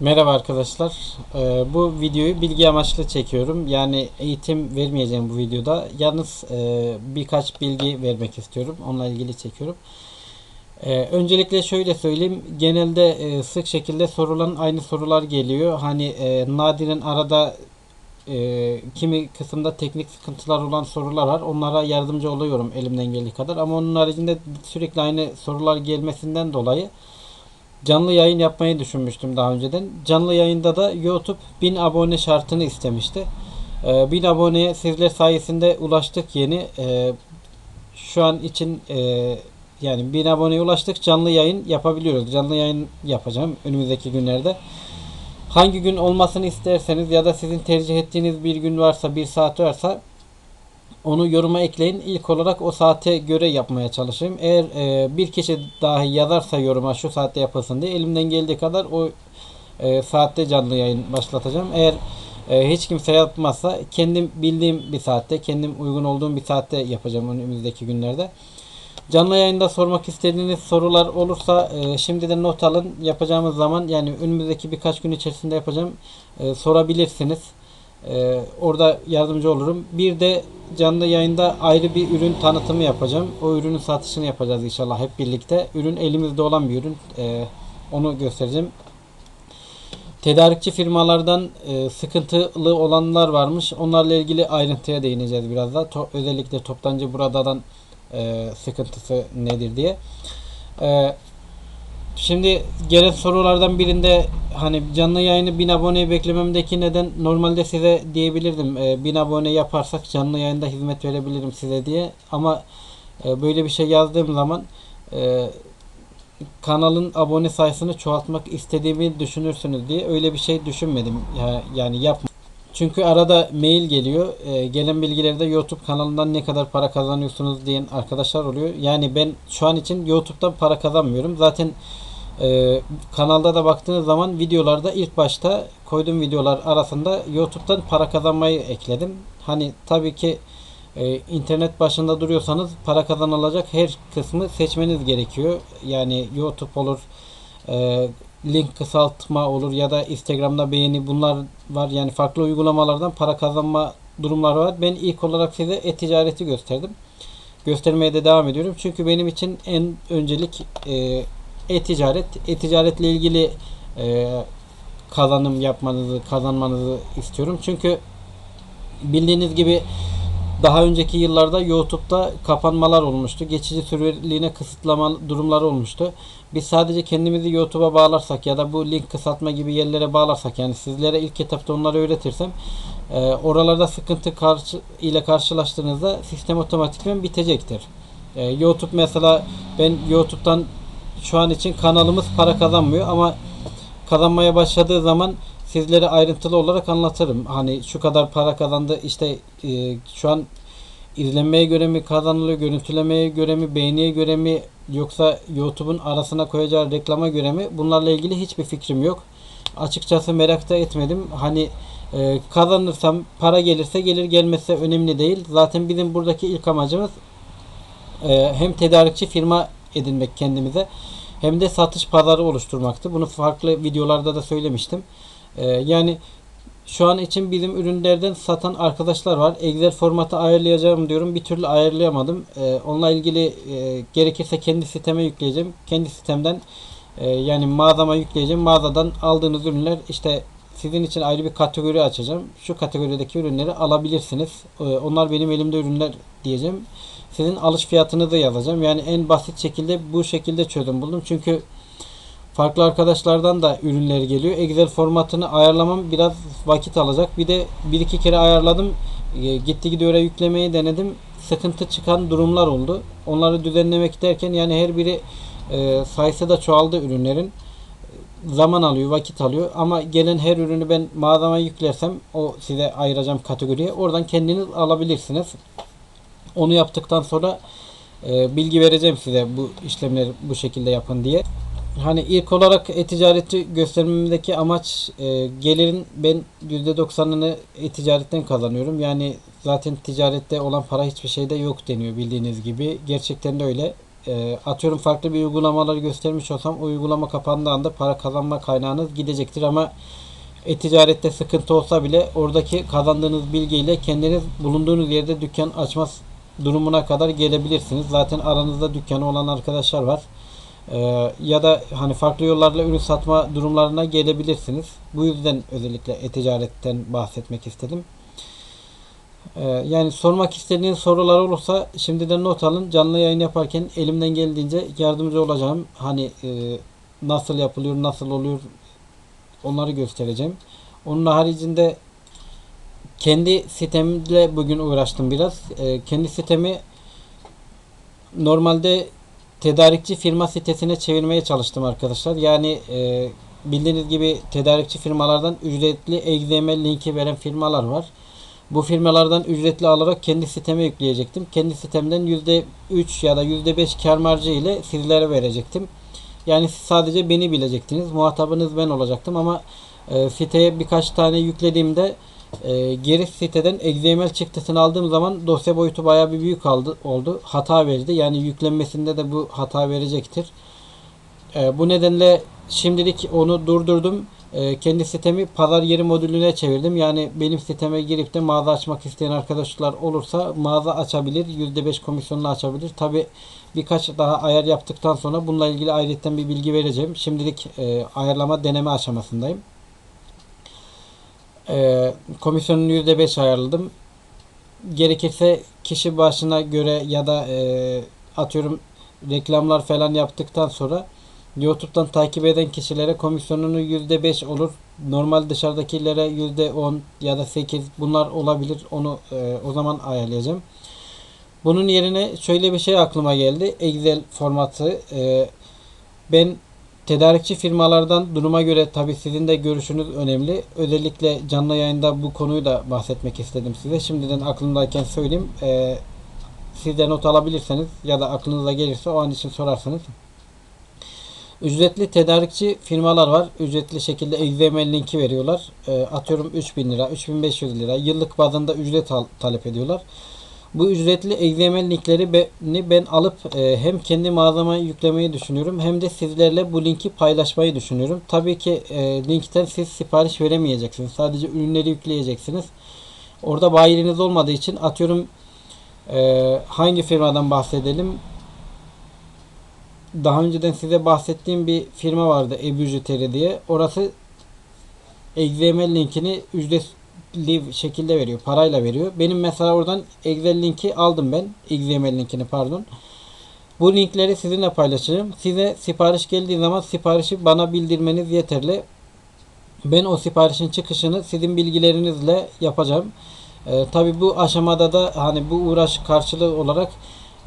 Merhaba arkadaşlar. Ee, bu videoyu bilgi amaçlı çekiyorum. Yani eğitim vermeyeceğim bu videoda. Yalnız e, birkaç bilgi vermek istiyorum. Onunla ilgili çekiyorum. Ee, öncelikle şöyle söyleyeyim. Genelde e, sık şekilde sorulan aynı sorular geliyor. Hani e, nadiren arada e, kimi kısımda teknik sıkıntılar olan sorular var. Onlara yardımcı oluyorum elimden geldiği kadar. Ama onun haricinde sürekli aynı sorular gelmesinden dolayı canlı yayın yapmayı düşünmüştüm daha önceden. Canlı yayında da YouTube 1000 abone şartını istemişti. Ee, 1000 aboneye sizler sayesinde ulaştık yeni. Ee, şu an için e, yani 1000 aboneye ulaştık. Canlı yayın yapabiliyoruz. Canlı yayın yapacağım önümüzdeki günlerde. Hangi gün olmasını isterseniz ya da sizin tercih ettiğiniz bir gün varsa, bir saat varsa onu yoruma ekleyin. İlk olarak o saate göre yapmaya çalışayım. Eğer e, bir kişi dahi yazarsa yoruma şu saatte yapılsın diye elimden geldiği kadar o e, saatte canlı yayın başlatacağım. Eğer e, hiç kimse yapmazsa kendim bildiğim bir saatte, kendim uygun olduğum bir saatte yapacağım önümüzdeki günlerde. Canlı yayında sormak istediğiniz sorular olursa e, şimdiden not alın. Yapacağımız zaman yani önümüzdeki birkaç gün içerisinde yapacağım. E, sorabilirsiniz. Ee, orada yardımcı olurum. Bir de canlı yayında ayrı bir ürün tanıtımı yapacağım. O ürünün satışını yapacağız inşallah hep birlikte. Ürün elimizde olan bir ürün. Ee, onu göstereceğim. Tedarikçi firmalardan e, sıkıntılı olanlar varmış. Onlarla ilgili ayrıntıya değineceğiz biraz daha. To- özellikle toptancı buradan e, sıkıntısı nedir diye. E, Şimdi gelen sorulardan birinde hani canlı yayını 1000 aboneyi beklememdeki neden normalde size diyebilirdim e, 1000 abone yaparsak canlı yayında hizmet verebilirim size diye ama e, böyle bir şey yazdığım zaman e, kanalın abone sayısını çoğaltmak istediğimi düşünürsünüz diye öyle bir şey düşünmedim ya, yani yapma. Çünkü arada mail geliyor. E, gelen bilgilerde YouTube kanalından ne kadar para kazanıyorsunuz diyen arkadaşlar oluyor. Yani ben şu an için YouTube'dan para kazanmıyorum. Zaten e, kanalda da baktığınız zaman videolarda ilk başta koyduğum videolar arasında YouTube'dan para kazanmayı ekledim. Hani tabii ki e, internet başında duruyorsanız para kazanılacak her kısmı seçmeniz gerekiyor. Yani YouTube olur, e, link kısaltma olur ya da Instagram'da beğeni bunlar var. Yani farklı uygulamalardan para kazanma durumları var. Ben ilk olarak size e-ticareti gösterdim. Göstermeye de devam ediyorum. Çünkü benim için en öncelik e, e-ticaret. E-ticaretle ilgili e, kazanım yapmanızı, kazanmanızı istiyorum. Çünkü bildiğiniz gibi daha önceki yıllarda YouTube'da kapanmalar olmuştu. Geçici süreliğine kısıtlama durumları olmuştu. Biz sadece kendimizi YouTube'a bağlarsak ya da bu link kısaltma gibi yerlere bağlarsak yani sizlere ilk etapta onları öğretirsem e, oralarda sıkıntı karşı, ile karşılaştığınızda sistem otomatikman bitecektir. E, YouTube mesela ben YouTube'dan şu an için kanalımız para kazanmıyor ama kazanmaya başladığı zaman sizlere ayrıntılı olarak anlatırım. Hani şu kadar para kazandı işte e, şu an izlenmeye göre mi kazanılıyor, görüntülemeye göre mi, beğeniye göre mi yoksa YouTube'un arasına koyacağı reklama göre mi? Bunlarla ilgili hiçbir fikrim yok. Açıkçası merak da etmedim. Hani e, kazanırsam para gelirse gelir gelmezse önemli değil. Zaten bizim buradaki ilk amacımız e, hem tedarikçi firma edinmek kendimize hem de satış pazarı oluşturmaktı. Bunu farklı videolarda da söylemiştim. Ee, yani şu an için bizim ürünlerden satan arkadaşlar var. Excel formatı ayarlayacağım diyorum. Bir türlü ayarlayamadım. Ee, onunla ilgili e, gerekirse kendi siteme yükleyeceğim. Kendi sitemden e, yani mağazama yükleyeceğim. Mağazadan aldığınız ürünler işte sizin için ayrı bir kategori açacağım. Şu kategorideki ürünleri alabilirsiniz. Ee, onlar benim elimde ürünler diyeceğim. Sizin alış fiyatınızı yazacağım. Yani en basit şekilde bu şekilde çözüm buldum. Çünkü farklı arkadaşlardan da ürünler geliyor. Excel formatını ayarlamam biraz vakit alacak. Bir de bir iki kere ayarladım. E, Gitti gidiyor yüklemeyi denedim. Sıkıntı çıkan durumlar oldu. Onları düzenlemek derken yani her biri e, sayısı da çoğaldı ürünlerin. Zaman alıyor, vakit alıyor ama gelen her ürünü ben mağazama yüklersem o size ayıracağım kategoriye. Oradan kendiniz alabilirsiniz. Onu yaptıktan sonra e, bilgi vereceğim size bu işlemleri bu şekilde yapın diye. Hani ilk olarak e-ticareti göstermemdeki amaç e, gelirin ben %90'ını e-ticaretten kazanıyorum. Yani zaten ticarette olan para hiçbir şeyde yok deniyor bildiğiniz gibi. Gerçekten de öyle. E, atıyorum farklı bir uygulamaları göstermiş olsam o uygulama kapandığı anda para kazanma kaynağınız gidecektir ama e-ticarette sıkıntı olsa bile oradaki kazandığınız bilgiyle kendiniz bulunduğunuz yerde dükkan açma durumuna kadar gelebilirsiniz. Zaten aranızda dükkanı olan arkadaşlar var. Ee, ya da hani farklı yollarla ürün satma durumlarına gelebilirsiniz. Bu yüzden özellikle e-ticaretten bahsetmek istedim. Ee, yani sormak istediğiniz sorular olursa şimdiden not alın. Canlı yayın yaparken elimden geldiğince yardımcı olacağım. Hani e, nasıl yapılıyor, nasıl oluyor onları göstereceğim. Onun haricinde kendi sitemle bugün uğraştım biraz. Ee, kendi sitemi normalde tedarikçi firma sitesine çevirmeye çalıştım arkadaşlar. Yani e, bildiğiniz gibi tedarikçi firmalardan ücretli XML linki veren firmalar var. Bu firmalardan ücretli alarak kendi siteme yükleyecektim. Kendi sitemden %3 ya da %5 kar marjı ile sizlere verecektim. Yani siz sadece beni bilecektiniz. Muhatabınız ben olacaktım ama e, siteye birkaç tane yüklediğimde e, geri siteden XML çıktısını aldığım zaman dosya boyutu bayağı bir büyük aldı, oldu. Hata verdi. Yani yüklenmesinde de bu hata verecektir. E, bu nedenle şimdilik onu durdurdum. E, kendi sitemi pazar yeri modülüne çevirdim. Yani benim siteme girip de mağaza açmak isteyen arkadaşlar olursa mağaza açabilir. %5 komisyonla açabilir. Tabi birkaç daha ayar yaptıktan sonra bununla ilgili ayrıca bir bilgi vereceğim. Şimdilik e, ayarlama deneme aşamasındayım. E, komisyonunu %5 ayarladım. Gerekirse kişi başına göre ya da e, atıyorum reklamlar falan yaptıktan sonra YouTube'dan takip eden kişilere komisyonunu %5 olur. Normal dışarıdakilere %10 ya da 8 bunlar olabilir. Onu e, o zaman ayarlayacağım. Bunun yerine şöyle bir şey aklıma geldi. Excel formatı. E, ben tedarikçi firmalardan duruma göre tabi sizin de görüşünüz önemli. Özellikle canlı yayında bu konuyu da bahsetmek istedim size. Şimdiden aklımdayken söyleyeyim. E, siz de not alabilirseniz ya da aklınıza gelirse o an için sorarsınız. Ücretli tedarikçi firmalar var. Ücretli şekilde XML linki veriyorlar. E, atıyorum 3000 lira, 3500 lira. Yıllık bazında ücret al- talep ediyorlar. Bu ücretli XML linkleri ben alıp e, hem kendi mağazama yüklemeyi düşünüyorum hem de sizlerle bu linki paylaşmayı düşünüyorum. Tabii ki e, linkten siz sipariş veremeyeceksiniz. Sadece ürünleri yükleyeceksiniz. Orada bayiliniz olmadığı için atıyorum e, hangi firmadan bahsedelim? Daha önceden size bahsettiğim bir firma vardı Ebujiteri diye. Orası XML linkini ücretli şekilde veriyor. Parayla veriyor. Benim mesela oradan Excel linki aldım ben. XML linkini pardon. Bu linkleri sizinle paylaşacağım. Size sipariş geldiği zaman siparişi bana bildirmeniz yeterli. Ben o siparişin çıkışını sizin bilgilerinizle yapacağım. Ee, Tabi bu aşamada da hani bu uğraş karşılığı olarak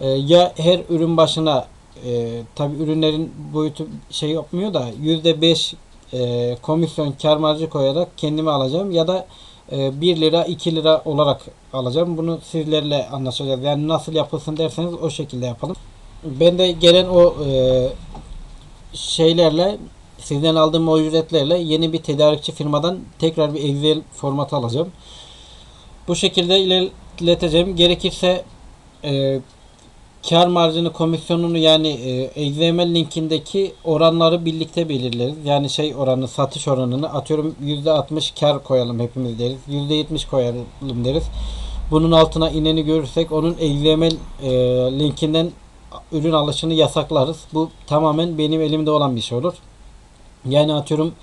e, ya her ürün başına e, tabi ürünlerin boyutu şey yapmıyor da %5 e, komisyon kar marjı koyarak kendime alacağım ya da e, 1 lira 2 lira olarak alacağım. Bunu sizlerle anlaşacağız. Yani nasıl yapılsın derseniz o şekilde yapalım. Ben de gelen o e, şeylerle sizden aldığım o ücretlerle yeni bir tedarikçi firmadan tekrar bir Excel formatı alacağım. Bu şekilde ilerleteceğim. Gerekirse e, kar marjını, komisyonunu yani e, XML linkindeki oranları birlikte belirleriz. Yani şey oranı, satış oranını atıyorum %60 kar koyalım hepimiz deriz. %70 koyalım deriz. Bunun altına ineni görürsek onun XML e, linkinden ürün alışını yasaklarız. Bu tamamen benim elimde olan bir şey olur. Yani atıyorum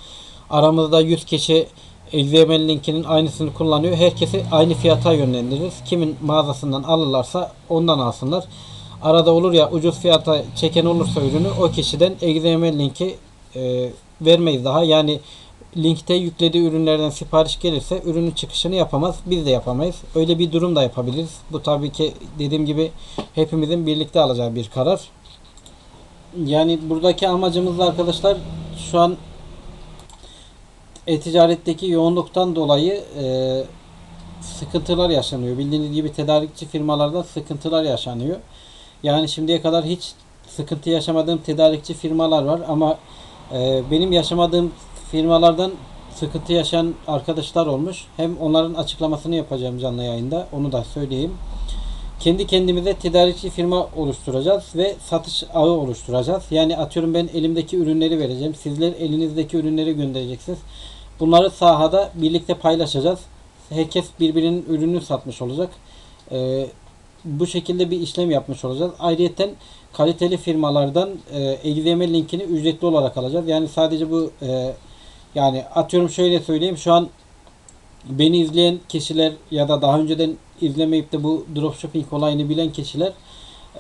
aramızda 100 kişi XML linkinin aynısını kullanıyor. Herkesi aynı fiyata yönlendiririz. Kimin mağazasından alırlarsa ondan alsınlar. Arada olur ya ucuz fiyata çeken olursa ürünü o kişiden XML linki e, vermeyiz daha. Yani linkte yüklediği ürünlerden sipariş gelirse ürünün çıkışını yapamaz. Biz de yapamayız. Öyle bir durum da yapabiliriz. Bu tabii ki dediğim gibi hepimizin birlikte alacağı bir karar. Yani buradaki amacımız da arkadaşlar şu an e-ticaretteki yoğunluktan dolayı e, sıkıntılar yaşanıyor. Bildiğiniz gibi tedarikçi firmalarda sıkıntılar yaşanıyor. Yani şimdiye kadar hiç sıkıntı yaşamadığım tedarikçi firmalar var ama e, benim yaşamadığım firmalardan sıkıntı yaşayan arkadaşlar olmuş. Hem onların açıklamasını yapacağım canlı yayında. Onu da söyleyeyim. kendi kendimize tedarikçi firma oluşturacağız ve satış ağı oluşturacağız. Yani atıyorum ben elimdeki ürünleri vereceğim. Sizler elinizdeki ürünleri göndereceksiniz. Bunları sahada birlikte paylaşacağız. Herkes birbirinin ürününü satmış olacak. Ee, bu şekilde bir işlem yapmış olacağız. Ayrıyeten kaliteli firmalardan e, linkini ücretli olarak alacağız. Yani sadece bu e, yani atıyorum şöyle söyleyeyim. Şu an beni izleyen kişiler ya da daha önceden izlemeyip de bu dropshipping olayını bilen kişiler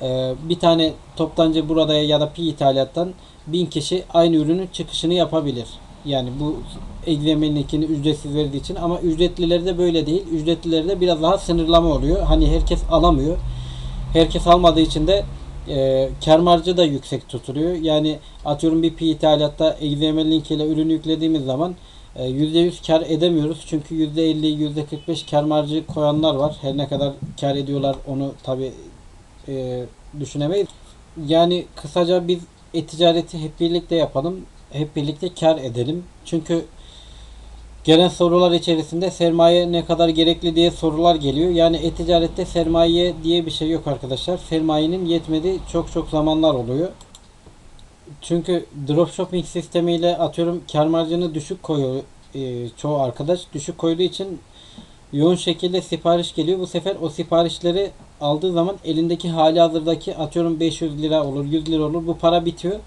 e, bir tane toptancı burada ya da pi ithalattan bin kişi aynı ürünün çıkışını yapabilir. Yani bu XML linkini ücretsiz verdiği için ama ücretlilerde böyle değil. Ücretlilerde biraz daha sınırlama oluyor. Hani herkes alamıyor. Herkes almadığı için de e, kar marjı da yüksek tutuluyor. Yani atıyorum bir pi ithalatta XML link ile ürünü yüklediğimiz zaman e, %100 kar edemiyoruz. Çünkü %50, %45 kar marjı koyanlar var. Her ne kadar kar ediyorlar onu tabi e, düşünemeyiz. Yani kısaca biz e-ticareti hep birlikte yapalım. Hep birlikte kar edelim. Çünkü gelen sorular içerisinde sermaye ne kadar gerekli diye sorular geliyor. Yani e-ticarette sermaye diye bir şey yok arkadaşlar. Sermayenin yetmediği çok çok zamanlar oluyor. Çünkü dropshipping sistemiyle atıyorum kar marjını düşük koyuyor e, çoğu arkadaş. Düşük koyduğu için yoğun şekilde sipariş geliyor. Bu sefer o siparişleri aldığı zaman elindeki hali hazırdaki atıyorum 500 lira olur 100 lira olur bu para bitiyor.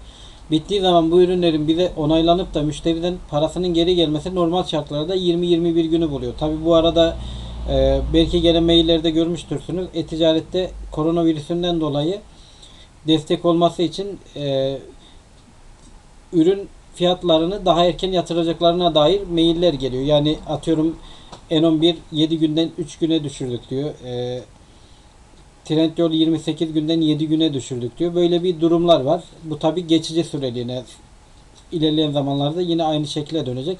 Bittiği zaman bu ürünlerin bize onaylanıp da müşteriden parasının geri gelmesi normal şartlarda 20-21 günü buluyor. Tabi bu arada e, belki gelen maillerde görmüştürsünüz. E-ticarette koronavirüsünden dolayı destek olması için e, ürün fiyatlarını daha erken yatıracaklarına dair mailler geliyor. Yani atıyorum N11 7 günden 3 güne düşürdük diyor. E, Trendyol 28 günden 7 güne düşürdük diyor. Böyle bir durumlar var. Bu tabi geçici süreliğine ilerleyen zamanlarda yine aynı şekilde dönecek.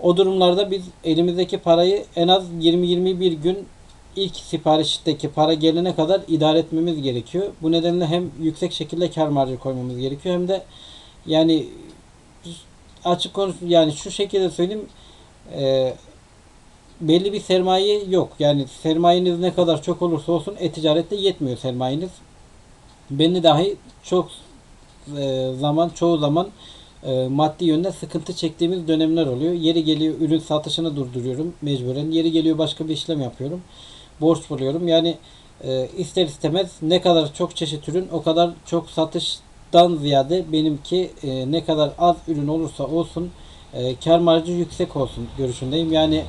O durumlarda biz elimizdeki parayı en az 20-21 gün ilk siparişteki para gelene kadar idare etmemiz gerekiyor. Bu nedenle hem yüksek şekilde kar marjı koymamız gerekiyor hem de yani açık konuş yani şu şekilde söyleyeyim e, belli bir sermaye yok. Yani sermayeniz ne kadar çok olursa olsun e-ticarette yetmiyor sermayeniz. Beni dahi çok e, zaman çoğu zaman e, maddi yönden sıkıntı çektiğimiz dönemler oluyor. Yeri geliyor ürün satışını durduruyorum mecburen. Yeri geliyor başka bir işlem yapıyorum. Borç buluyorum. Yani e, ister istemez ne kadar çok çeşit ürün o kadar çok satıştan ziyade benimki ne kadar az ürün olursa olsun e, kar marjı yüksek olsun görüşündeyim. Yani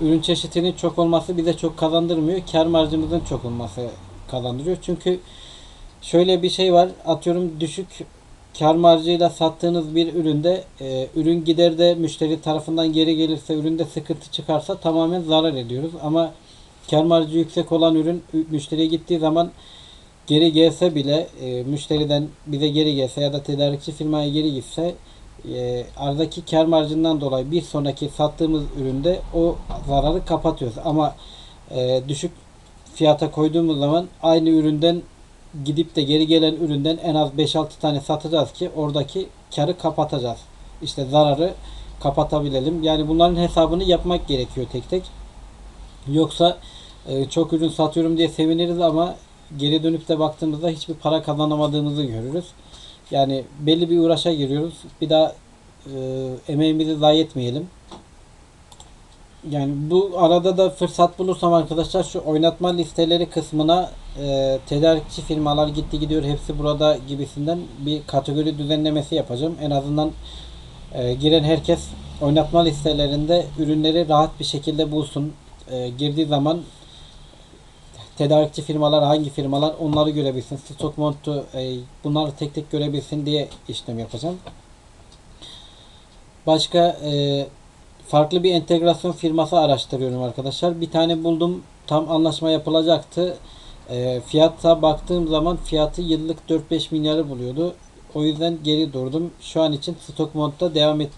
ürün çeşitinin çok olması bize çok kazandırmıyor. Kar marjımızın çok olması kazandırıyor. Çünkü şöyle bir şey var. Atıyorum düşük kar marjıyla sattığınız bir üründe e, ürün giderde müşteri tarafından geri gelirse üründe sıkıntı çıkarsa tamamen zarar ediyoruz. Ama kar marjı yüksek olan ürün müşteriye gittiği zaman geri gelse bile e, müşteriden bize geri gelse ya da tedarikçi firmaya geri gitse e, aradaki kar marjından dolayı bir sonraki sattığımız üründe o zararı kapatıyoruz. Ama e, düşük fiyata koyduğumuz zaman aynı üründen gidip de geri gelen üründen en az 5-6 tane satacağız ki oradaki karı kapatacağız. İşte zararı kapatabilelim. Yani bunların hesabını yapmak gerekiyor tek tek. Yoksa e, çok ürün satıyorum diye seviniriz ama geri dönüp de baktığımızda hiçbir para kazanamadığımızı görürüz. Yani belli bir uğraşa giriyoruz. Bir daha e, emeğimizi zayi etmeyelim. Yani bu arada da fırsat bulursam arkadaşlar şu oynatma listeleri kısmına e, tedarikçi firmalar gitti gidiyor hepsi burada gibisinden bir kategori düzenlemesi yapacağım. En azından e, giren herkes oynatma listelerinde ürünleri rahat bir şekilde bulsun. E, girdiği zaman tedarikçi firmalar hangi firmalar onları görebilsin. Stok montu e, bunları tek tek görebilsin diye işlem yapacağım. Başka e, farklı bir entegrasyon firması araştırıyorum arkadaşlar. Bir tane buldum. Tam anlaşma yapılacaktı. E, fiyata baktığım zaman fiyatı yıllık 4-5 milyarı buluyordu. O yüzden geri durdum. Şu an için stok montta devam et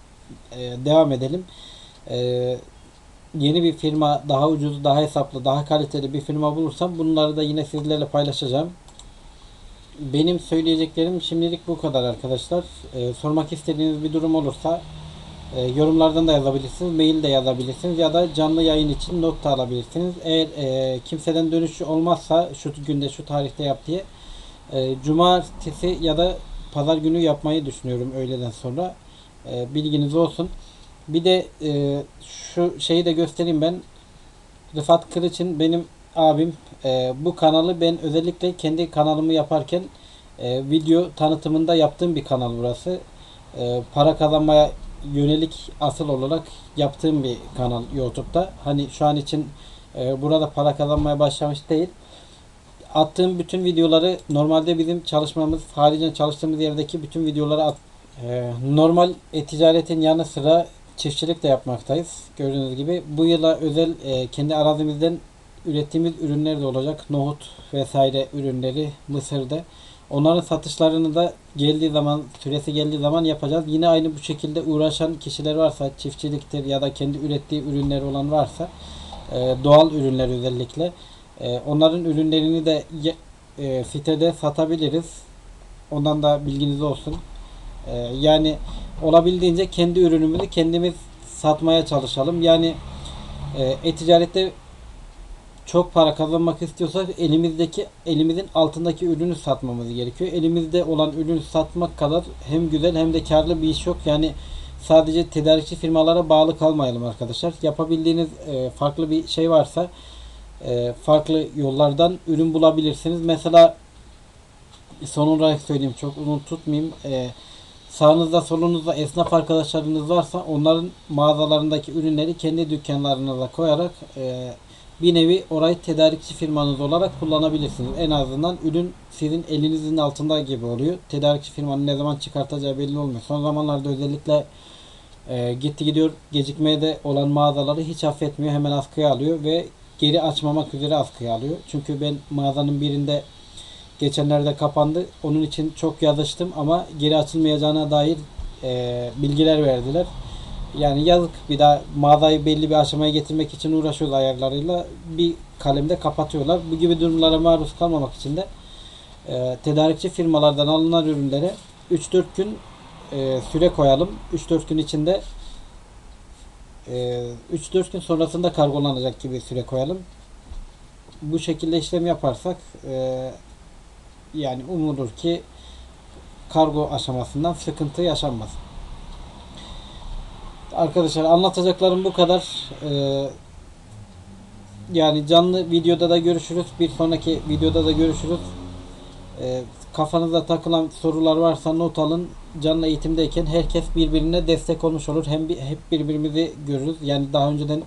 e, devam edelim. E, yeni bir firma daha ucuz, daha hesaplı, daha kaliteli bir firma bulursam bunları da yine sizlerle paylaşacağım. Benim söyleyeceklerim şimdilik bu kadar arkadaşlar. Ee, sormak istediğiniz bir durum olursa E, yorumlardan da yazabilirsiniz, mail de yazabilirsiniz ya da canlı yayın için not da alabilirsiniz. Eğer e, kimseden dönüş olmazsa şu günde şu tarihte yap diye e, cumartesi ya da pazar günü yapmayı düşünüyorum öğleden sonra. E, bilginiz olsun. Bir de e, şu şeyi de göstereyim ben. Rıfat Kılıç'ın benim abim. E, bu kanalı ben özellikle kendi kanalımı yaparken e, video tanıtımında yaptığım bir kanal burası. E, para kazanmaya yönelik asıl olarak yaptığım bir kanal YouTube'da. Hani şu an için e, burada para kazanmaya başlamış değil. Attığım bütün videoları normalde bizim çalışmamız, haricen çalıştığımız yerdeki bütün videoları at, e, normal e-ticaretin yanı sıra çiftçilik de yapmaktayız. Gördüğünüz gibi bu yıla özel e, kendi arazimizden ürettiğimiz ürünler de olacak. Nohut vesaire ürünleri Mısır'da. Onların satışlarını da geldiği zaman, süresi geldiği zaman yapacağız. Yine aynı bu şekilde uğraşan kişiler varsa, çiftçiliktir ya da kendi ürettiği ürünler olan varsa, e, doğal ürünler özellikle, e, onların ürünlerini de e, sitede satabiliriz. Ondan da bilginiz olsun. Yani olabildiğince kendi ürünümüzü kendimiz satmaya çalışalım. Yani e, e-ticarette çok para kazanmak istiyorsak elimizdeki elimizin altındaki ürünü satmamız gerekiyor. Elimizde olan ürünü satmak kadar hem güzel hem de karlı bir iş yok. Yani sadece tedarikçi firmalara bağlı kalmayalım arkadaşlar. Yapabildiğiniz e, farklı bir şey varsa e, farklı yollardan ürün bulabilirsiniz. Mesela son olarak söyleyeyim çok uzun tutmayayım. E, sağınızda solunuzda esnaf arkadaşlarınız varsa onların mağazalarındaki ürünleri kendi dükkanlarınıza koyarak e, bir nevi orayı tedarikçi firmanız olarak kullanabilirsiniz. En azından ürün sizin elinizin altında gibi oluyor. Tedarikçi firmanın ne zaman çıkartacağı belli olmuyor. Son zamanlarda özellikle e, gitti gidiyor gecikmeye de olan mağazaları hiç affetmiyor. Hemen askıya alıyor ve geri açmamak üzere askıya alıyor. Çünkü ben mağazanın birinde geçenlerde kapandı. Onun için çok yazıştım ama geri açılmayacağına dair e, bilgiler verdiler. Yani yazık bir daha mağazayı belli bir aşamaya getirmek için uğraşıyorlar ayarlarıyla bir kalemde kapatıyorlar. Bu gibi durumlara maruz kalmamak için de e, tedarikçi firmalardan alınan ürünlere 3-4 gün e, süre koyalım. 3-4 gün içinde e, 3-4 gün sonrasında kargolanacak gibi süre koyalım. Bu şekilde işlem yaparsak e, yani umulur ki kargo aşamasından sıkıntı yaşanmaz. Arkadaşlar anlatacaklarım bu kadar. Ee, yani canlı videoda da görüşürüz. Bir sonraki videoda da görüşürüz. Ee, kafanıza takılan sorular varsa not alın. Canlı eğitimdeyken herkes birbirine destek olmuş olur. Hem bir, hep birbirimizi görürüz. Yani daha önceden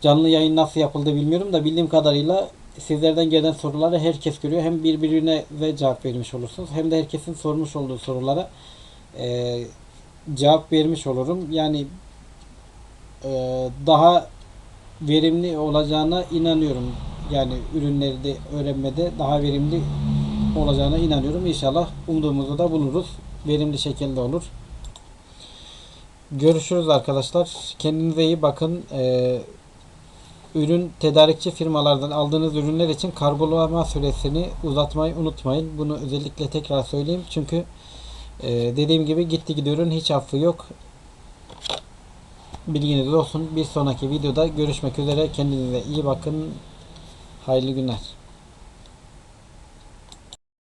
canlı yayın nasıl yapıldı bilmiyorum da bildiğim kadarıyla sizlerden gelen soruları herkes görüyor. Hem birbirine ve cevap vermiş olursunuz. Hem de herkesin sormuş olduğu sorulara eee cevap vermiş olurum. Yani e, daha verimli olacağına inanıyorum. Yani ürünleri de öğrenmede daha verimli olacağına inanıyorum. İnşallah umduğumuzu da buluruz. Verimli şekilde olur. Görüşürüz arkadaşlar. Kendinize iyi bakın. Ee, ürün tedarikçi firmalardan aldığınız ürünler için kargolama süresini uzatmayı unutmayın. Bunu özellikle tekrar söyleyeyim. Çünkü ee, dediğim gibi gitti gidiyorun hiç affı yok. Bilginiz olsun. Bir sonraki videoda görüşmek üzere. Kendinize iyi bakın. Hayırlı günler.